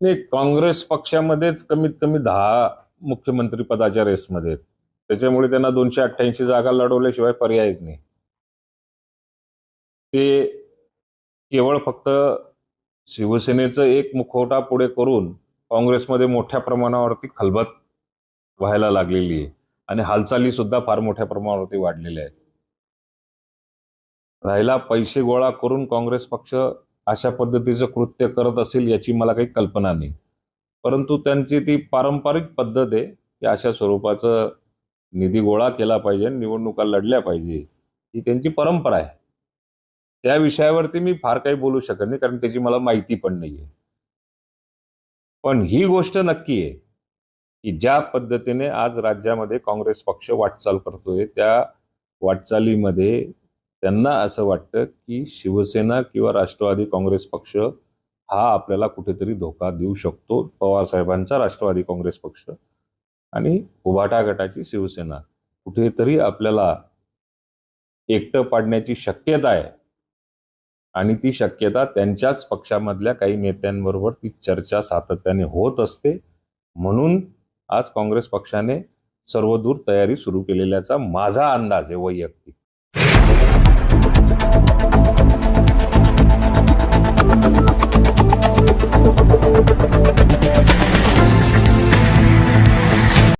नाही काँग्रेस पक्षामध्येच कमीत कमी दहा मुख्यमंत्री पदाच्या रेसमध्ये आहेत. त्याच्यामुळे त्यांना दोनशे अठ्ठ्याऐंशी जागा लढवल्याशिवाय पर्यायच नाही. ते केवळ फक्त शिवसेनेचं एक मुखवटा पुढे करून काँग्रेसमध्ये मोठ्या प्रमाणावरती खलबत व्हायला लागलेली आहे. आणि हालचाली सुद्धा फार मोठ्या प्रमाणावरती वाढलेल्या आहेत. राहिला पैसे गोळा करून काँग्रेस पक्ष अशा पद्धतीचं कृत्य करत असेल याची मला काही कल्पना नाही. परंतु त्यांची ती पारंपरिक पद्धत आहे की अशा स्वरूपाचं निधी गोळा केला पाहिजे निवडणुका लढल्या पाहिजे ही त्यांची परंपरा आहे. त्या विषयावरती मी फार काही बोलू शकत नाही कारण त्याची मला माहिती पण नाही आहे पण ही गोष्ट नक्की आहे की ज्या पद्धतीने आज राज्यामध्ये काँग्रेस पक्ष वाटचाल करतोय त्या वाटचालीमध्ये त्यांना असं वाटतं की शिवसेना किंवा राष्ट्रवादी काँग्रेस पक्ष हा आपल्याला कुठेतरी धोका देऊ शकतो. पवारसाहेबांचा राष्ट्रवादी काँग्रेस पक्ष आणि उभाटा गटाची शिवसेना. कुठेतरी आपल्याला एकटं पाडण्याची शक्यता आहे. आणि ती शक्यता त्यांच्याच पक्षामधल्या काही नेत्यांबरोबर ती चर्चा सातत्याने होत असते. म्हणून आज काँग्रेस पक्षाने सर्वदूर तयारी सुरू केलेल्याचा माझा अंदाज आहे वैयक्तिक.